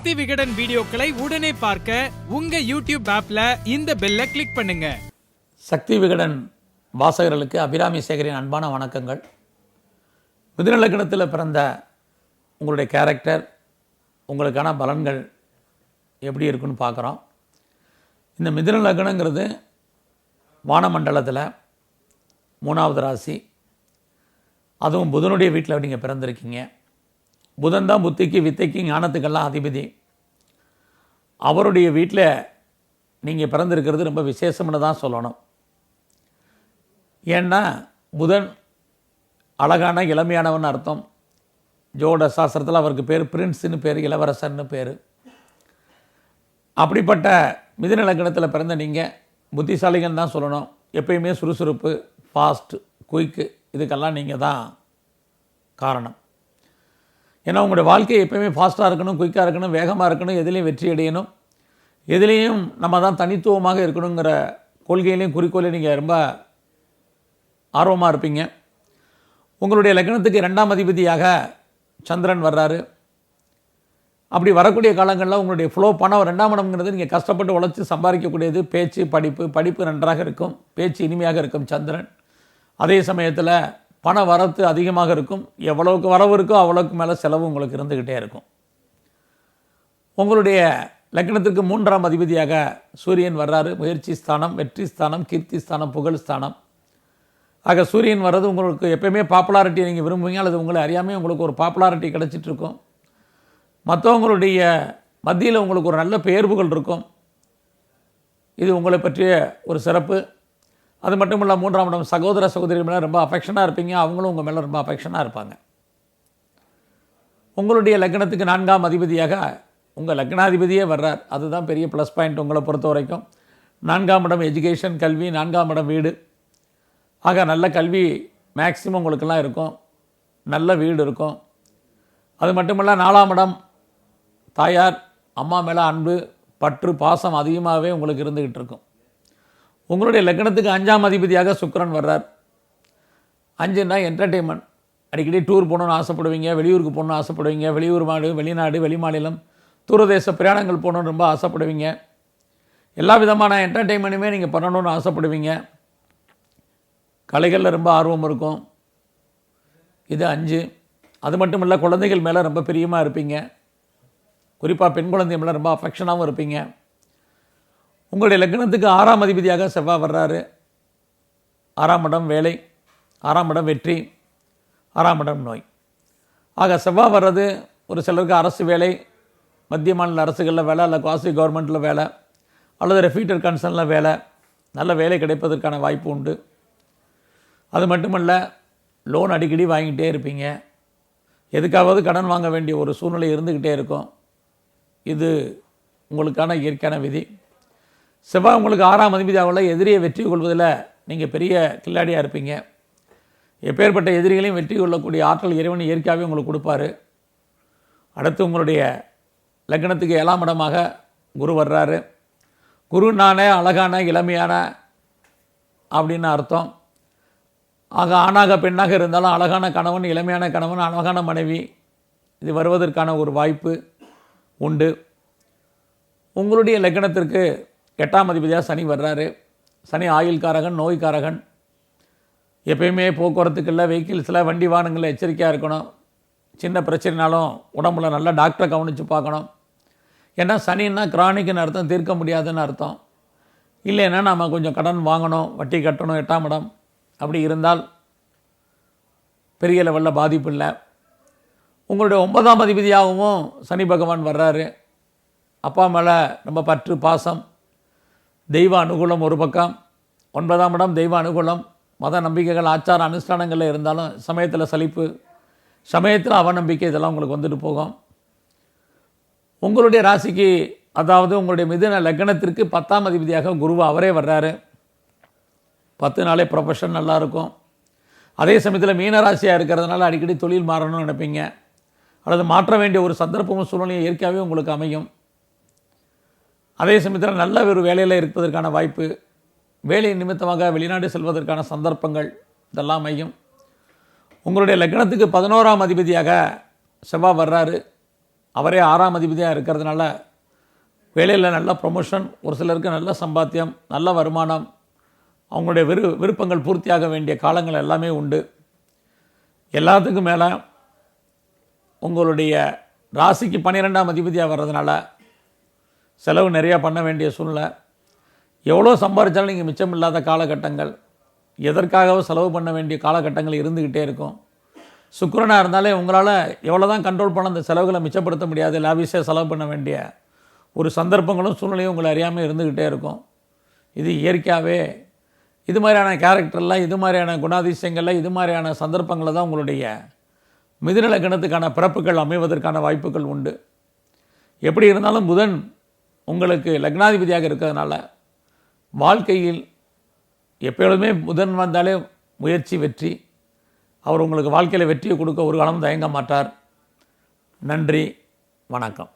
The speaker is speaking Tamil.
சக்தி விகடன் வீடியோக்களை உடனே பார்க்க உங்க யூடியூப் ஆப்ல இந்த பெல்லை கிளிக் பண்ணுங்க. சக்தி விகடன் வாசகர்களுக்கு அபிராமி சேகரின் அன்பான வணக்கங்கள். மிதுநலக்கணத்தில் பிறந்த உங்களுடைய கேரக்டர் உங்களுக்கான பலன்கள் எப்படி இருக்குன்னு பார்க்குறோம். இந்த மிதுன லக்னங்கிறது வானமண்டலத்தில் மூணாவது ராசி. அதுவும் புதனுடைய வீட்டில் நீங்கள் பிறந்திருக்கீங்க. புதன் தான் புத்திக்கு வித்தைக்கு ஞானத்துக்கெல்லாம் அதிபதி. அவருடைய வீட்டில் நீங்கள் பிறந்திருக்கிறது ரொம்ப விசேஷம்னு தான் சொல்லணும். ஏன்னா புதன் அழகான இளமையானவன் அர்த்தம். ஜோட சாஸ்திரத்தில் அவருக்கு பேர் பிரின்ஸுன்னு பேர் இளவரசர்னு பேர். அப்படிப்பட்ட மிதுன பிறந்த நீங்கள் புத்திசாலிகள் தான் சொல்லணும். எப்பயுமே சுறுசுறுப்பு ஃபாஸ்ட் குயிக்கு இதுக்கெல்லாம் நீங்கள் தான் காரணம். ஏன்னா உங்களோட வாழ்க்கை எப்பயுமே ஃபாஸ்ட்டாக இருக்கணும் குயிக்காக இருக்கணும் வேகமாக இருக்கணும் எதுலேயும் வெற்றி அடையணும். எதுலேயும் நம்ம தான் தனித்துவமாக இருக்கணுங்கிற கொள்கையிலையும் குறிக்கோளையும் நீங்கள் ரொம்ப ஆர்வமாக இருப்பீங்க. உங்களுடைய லக்னத்துக்கு ரெண்டாம் அதிபதியாக சந்திரன் வர்றாரு. அப்படி வரக்கூடிய காலங்களில் உங்களுடைய ஃப்ளோ பணம் ரெண்டாம் இடம்ங்கிறது நீங்கள் கஷ்டப்பட்டு உழைச்சி சம்பாதிக்கக்கூடியது பேச்சு படிப்பு படிப்பு நன்றாக இருக்கும் பேச்சு இனிமையாக இருக்கும் சந்திரன். அதே சமயத்தில் பண வரத்து அதிகமாக இருக்கும். எவ்வளவுக்கு வரவு இருக்கோ அவ்வளோக்கு மேலே செலவு உங்களுக்கு இருந்துக்கிட்டே இருக்கும். உங்களுடைய லக்னத்திற்கு மூன்றாம் அதிபதியாக சூரியன் வர்றாரு. முயற்சி ஸ்தானம் வெற்றி ஸ்தானம் கீர்த்தி ஸ்தானம் புகழ் ஸ்தானம். ஆக சூரியன் வர்றது உங்களுக்கு எப்பயுமே பாப்புலாரிட்டி நீங்கள் விரும்புவீங்க. அல்லது உங்களை அறியாமல் உங்களுக்கு ஒரு பாப்புலாரிட்டி கிடச்சிட்டு இருக்கும். மற்றவங்களுடைய மத்தியில் உங்களுக்கு ஒரு நல்ல பெயர்வுகள் இருக்கும். இது உங்களை பற்றிய ஒரு சிறப்பு. அது மட்டும் இல்லை மூன்றாம் இடம் சகோதர சகோதரி மேலே ரொம்ப அஃபெக்ஷனாக இருப்பீங்க. அவங்களும் உங்கள் மேலே ரொம்ப அஃபெக்ஷனாக இருப்பாங்க. உங்களுடைய லக்னத்துக்கு நான்காம் அதிபதியாக உங்கள் லக்னாதிபதியே வர்றார். அதுதான் பெரிய ப்ளஸ் பாயிண்ட் உங்களை பொறுத்த வரைக்கும். நான்காம் இடம் எஜுகேஷன் கல்வி நான்காம் இடம் வீடு. ஆக நல்ல கல்வி மேக்ஸிமம் உங்களுக்கெல்லாம் இருக்கும். நல்ல வீடு இருக்கும். அது மட்டுமல்ல நாலாம் இடம் தாயார் அம்மா மேலே அன்பு பற்று பாசம் அதிகமாகவே உங்களுக்கு இருந்துக்கிட்டு இருக்கும். உங்களுடைய லக்னத்துக்கு அஞ்சாம் அதிபதியாக சுக்கரன் வர்றார். அஞ்சுன்னா என்டர்டெயின்மெண்ட் அடிக்கடி டூர் போகணுன்னு ஆசைப்படுவீங்க வெளியூருக்கு போகணுன்னு ஆசைப்படுவீங்க வெளியூர் மாடு வெளிநாடு வெளிமாநிலம் தூரதேச பிரயாணங்கள் போகணுன்னு ரொம்ப ஆசைப்படுவீங்க. எல்லா விதமான என்டர்டெயின்மெண்ட்டுமே நீங்கள் பண்ணணும்னு ஆசைப்படுவீங்க. கலைகளில் ரொம்ப ஆர்வம் இருக்கும். இது அஞ்சு. அது மட்டும் இல்லை குழந்தைகள் மேலே ரொம்ப பிரியமாக இருப்பீங்க. குறிப்பாக பெண் குழந்தை மேலே ரொம்ப அஃபெக்ஷனாகவும் இருப்பீங்க. உங்களுடைய லக்னத்துக்கு ஆறாம் அதிபதியாக செவ்வாய் வர்றாரு. ஆறாம் இடம் வேலை ஆறாம் இடம் வெற்றி ஆறாம் இடம் நோய். ஆக செவ்வாய் வர்றது ஒரு சிலருக்கு அரசு வேலை மத்திய மாநில அரசுகளில் வேலை இல்லை குவாசி கவர்மெண்ட்டில் வேலை அல்லது ரெஃபீட்டர் கன்சர்னில் வேலை நல்ல வேலை கிடைப்பதற்கான வாய்ப்பு உண்டு. அது மட்டுமல்ல லோன் அடிக்கடி வாங்கிட்டே இருப்பீங்க. எதுக்காவது கடன் வாங்க வேண்டிய ஒரு சூழ்நிலை இருந்துக்கிட்டே இருக்கும். இது உங்களுக்கான இயற்கையான விதி. செவ்வாய் உங்களுக்கு ஆறாம் அதிபதியாவில் எதிரியை வெற்றி கொள்வதில் நீங்கள் பெரிய கில்லாடியாக இருப்பீங்க. எப்பேற்பட்ட எதிரிகளையும் வெற்றி கொள்ளக்கூடிய ஆற்றல் இறைவன் இயற்கையாகவே உங்களுக்கு கொடுப்பாரு. அடுத்து உங்களுடைய லக்னத்துக்கு ஏழாம் இடமாக குரு வர்றாரு. குருனானே அழகான இளமையான அப்படின்னு அர்த்தம். ஆக ஆணாக பெண்ணாக இருந்தாலும் அழகான கணவன் இளமையான கணவன் அழகான மனைவி. இது வருவதற்கான ஒரு வாய்ப்பு உண்டு. உங்களுடைய லக்னத்திற்கு எட்டாம் அதிபதியாக சனி வர்றாரு. சனி ஆயுள்காரகன் நோய்க்காரகன் எப்பயுமே போக்குவரத்துக்குள்ள வெஹிக்கிள்ஸில் வண்டி வாகனங்களில் எச்சரிக்கையாக இருக்கணும். சின்ன பிரச்சனைனாலும் உடம்புல நல்லா டாக்டரை கவனித்து பார்க்கணும். ஏன்னா சனின்னா கிரானிக்னு அர்த்தம் தீர்க்க முடியாதுன்னு அர்த்தம். இல்லைன்னா நம்ம கொஞ்சம் கடன் வாங்கணும் வட்டி கட்டணும் எட்டாம் இடம். அப்படி இருந்தால் பெரிய லெவலில் பாதிப்பு இல்லை. உங்களுடைய ஒன்பதாம் அதிபதியாகவும் சனி பகவான் வர்றாரு. அப்பா மேலே ரொம்ப பற்று பாசம். தெய்வ அனுகூலம் ஒரு பக்கம் ஒன்பதாம் இடம் தெய்வ அனுகூலம் மத நம்பிக்கைகள் ஆச்சார அனுஷ்டானங்களில் இருந்தாலும் சமயத்தில் சலிப்பு சமயத்தில் அவநம்பிக்கை இதெல்லாம் உங்களுக்கு வந்துட்டு போகும். உங்களுடைய ராசிக்கு அதாவது உங்களுடைய மிதுன லக்னத்திற்கு பத்தாம் அதிபதியாக குருவா அவரே வர்றாரு. பத்து நாளே ப்ரொஃபஷன் நல்லாயிருக்கும் அதே சமயத்தில் மீனராசியாக இருக்கிறதுனால அடிக்கடி தொழில் மாறணும்னு நினைப்பீங்க. அல்லது மாற்ற வேண்டிய ஒரு சந்தர்ப்பமும் சூழ்நிலையும் இயற்கையாகவே உங்களுக்கு அமையும். அதே சமயத்தில் நல்ல ஒரு வேலையில் இருப்பதற்கான வாய்ப்பு வேலை நிமித்தமாக வெளிநாடு செல்வதற்கான சந்தர்ப்பங்கள் இதெல்லாம் அமையும் உங்களுடைய லக்னத்துக்கு பதினோராம் அதிபதியாக செவ்வாய் வர்றாரு. அவரே ஆறாம் அதிபதியாக இருக்கிறதுனால வேலையில் நல்ல ப்ரொமோஷன் ஒரு சிலருக்கு நல்ல சம்பாத்தியம் நல்ல வருமானம் அவங்களுடைய விரு விருப்பங்கள் பூர்த்தியாக வேண்டிய காலங்கள் எல்லாமே உண்டு. எல்லாத்துக்கும் மேலே உங்களுடைய ராசிக்கு பன்னிரெண்டாம் அதிபதியாக வர்றதுனால செலவு நிறையா பண்ண வேண்டிய சூழ்நிலை. எவ்வளோ சம்பாதிச்சாலும் நீங்கள் மிச்சம் இல்லாத காலகட்டங்கள். எதற்காகவும் செலவு பண்ண வேண்டிய காலகட்டங்கள் இருந்துக்கிட்டே இருக்கும். சுக்கரனாக இருந்தாலே உங்களால் எவ்வளோ தான் கண்ட்ரோல் பண்ண அந்த செலவுகளை மிச்சப்படுத்த முடியாது. லாபிஸாக செலவு பண்ண வேண்டிய ஒரு சந்தர்ப்பங்களும் சூழ்நிலையும் உங்களை அறியாமல் இருந்துக்கிட்டே இருக்கும். இது இயற்கையாகவே இது மாதிரியான கேரக்டர்லாம் இது மாதிரியான குணாதிசயங்களில் இது மாதிரியான சந்தர்ப்பங்களில் தான் உங்களுடைய மிதுநல கிணத்துக்கான பிறப்புகள் அமைவதற்கான வாய்ப்புகள் உண்டு. எப்படி இருந்தாலும் புதன் உங்களுக்கு லக்னாதிபதியாக இருக்கிறதுனால வாழ்க்கையில் எப்பொழுதுமே புதன் வந்தாலே முயற்சி வெற்றி. அவர் உங்களுக்கு வாழ்க்கையில் வெற்றியை கொடுக்க ஒரு காலம் தயங்க மாட்டார். நன்றி வணக்கம்.